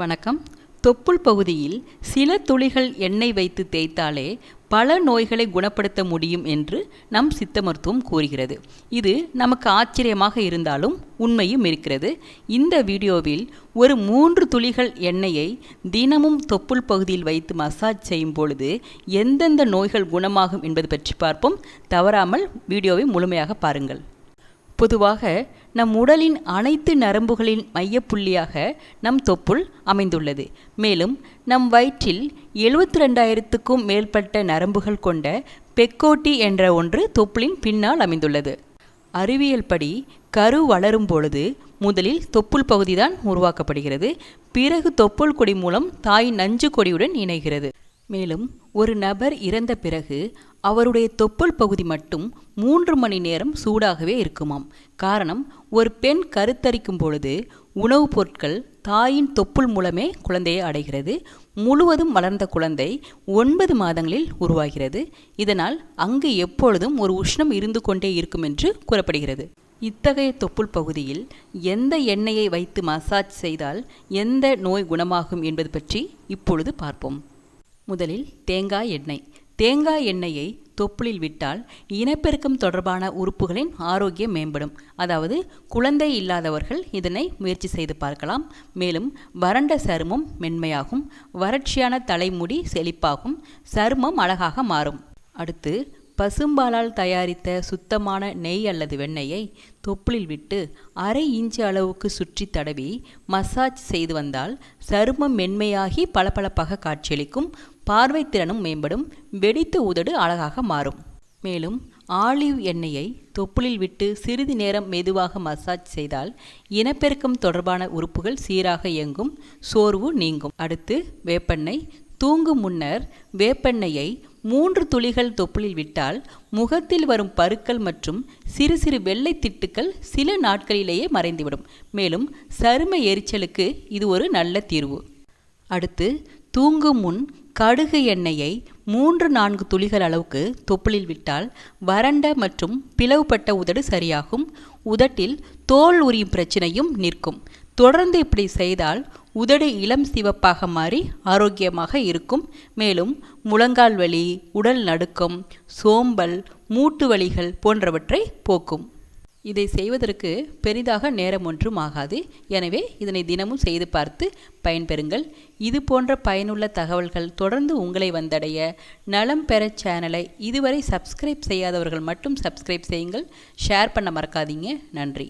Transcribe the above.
வணக்கம். தொப்புள் பகுதியில் சில துளிகள் எண்ணெய் வைத்து தேய்த்தாலே பல நோய்களை குணப்படுத்த முடியும் என்று நம் சித்த மருத்துவம் கூறுகிறது. இது நமக்கு ஆச்சரியமாக இருந்தாலும் உண்மையும் இருக்கிறது. இந்த வீடியோவில் ஒரு மூன்று துளிகள் எண்ணெயை தினமும் தொப்புள் பகுதியில் வைத்து மசாஜ் செய்யும் பொழுது எந்தெந்த நோய்கள் குணமாகும் என்பது பற்றி பார்ப்போம். தவறாமல் வீடியோவை முழுமையாக பாருங்கள். பொதுவாக நம் உடலின் அனைத்து நரம்புகளின் மையப்புள்ளியாக நம் தொப்புள் அமைந்துள்ளது. மேலும் நம் வயிற்றில் எழுபத்தி ரெண்டாயிரத்துக்கும் மேற்பட்ட நரம்புகள் கொண்ட பெக்கோட்டி என்ற ஒன்று தொப்புளின் பின்னால் அமைந்துள்ளது. அறிவியல் படி கரு வளரும் பொழுது முதலில் தொப்புள் பகுதிதான் உருவாக்கப்படுகிறது. பிறகு தொப்புள் கொடி மூலம் தாய் நஞ்சு கொடியுடன் இணைகிறது. மேலும் ஒரு நபர் இறந்த பிறகு அவருடைய தொப்புள் பகுதி மட்டும் மூன்று மணி நேரம் சூடாகவே இருக்குமாம். காரணம் ஒரு பெண் கருத்தரிக்கும் பொழுது உணவுப் பொருட்கள் தாயின் தொப்புள் மூலமே குழந்தையை அடைகிறது. முழுவதும் வளர்ந்த குழந்தை ஒன்பது மாதங்களில் உருவாகிறது. இதனால் அங்கு எப்பொழுதும் ஒரு உஷ்ணம் இருந்து கொண்டே இருக்கும் என்று கூறப்படுகிறது. இத்தகைய தொப்புள் பகுதியில் எந்த எண்ணெயை வைத்து மசாஜ் செய்தால் எந்த நோய் குணமாகும் என்பது பற்றி இப்பொழுது பார்ப்போம். முதலில் தேங்காய் எண்ணெய். தேங்காய் எண்ணெயை தொப்புளில் விட்டால் இனப்பெருக்கம் தொடர்பான உறுப்புகளின் ஆரோக்கியம் மேம்படும். அதாவது குழந்தை இல்லாதவர்கள் இதனை முயற்சி செய்து பார்க்கலாம். மேலும் வறண்ட சருமம் மென்மையாகும். வறட்சியான தலைமுடி செழிப்பாகும். சருமம் அழகாக மாறும். அடுத்து பசும்பாலால் தயாரித்த சுத்தமான நெய் அல்லது வெண்ணெயை தொப்புளில் விட்டு அரை இன்ச்சு அளவுக்கு சுற்றி தடவி மசாஜ் செய்து வந்தால் சருமம் மென்மையாகி பளபளப்பாக காட்சியளிக்கும். பார்வை திறனும் மேம்படும். வெடித்த உதடு அழகாக மாறும். மேலும் ஆலிவ் எண்ணெயை தொப்புளில் விட்டு சிறிது நேரம் மெதுவாக மசாஜ் செய்தால் இனப்பெருக்கம் தொடர்பான உறுப்புகள் சீராக இயங்கும். சோர்வு நீங்கும். அடுத்து வேப்பெண்ணெய். தூங்கும் முன்னர் வேப்பெண்ணெயை மூன்று துளிகள் தொப்புளில் விட்டால் முகத்தில் வரும் பருக்கள் மற்றும் சிறு சிறு வெள்ளை திட்டுக்கள் சில நாட்களிலேயே மறைந்துவிடும். மேலும் சரும எரிச்சலுக்கு இது ஒரு நல்ல தீர்வு. அடுத்து தூங்கும் முன் கடுகு எண்ணெயை மூன்று நான்கு துளிகள் அளவுக்கு தொப்புளில் விட்டால் வறண்ட மற்றும் பிளவுபட்ட உதடு சரியாகும். உதட்டில் தோல் உரியும் பிரச்சனையும் நிற்கும். தொடர்ந்து இப்படி செய்தால் உதடு இளம் சிவப்பாக மாறி ஆரோக்கியமாக இருக்கும். மேலும் முழங்கால் வலி உடல் நடுக்கம் சோம்பல் மூட்டு வலிகள் போன்றவற்றை போக்கும். இதை செய்வதற்கு பெரிதாக நேரம் ஒன்றும் ஆகாது. எனவே இதனை தினமும் செய்து பார்த்து பயன்பெறுங்கள். இது போன்ற பயனுள்ள தகவல்கள் தொடர்ந்து உங்களை வந்தடைய நலம் பெற சேனலை இதுவரை சப்ஸ்கிரைப் செய்யாதவர்கள் மட்டும் சப்ஸ்கிரைப் செய்யுங்கள். ஷேர் பண்ண மறக்காதீங்க. நன்றி.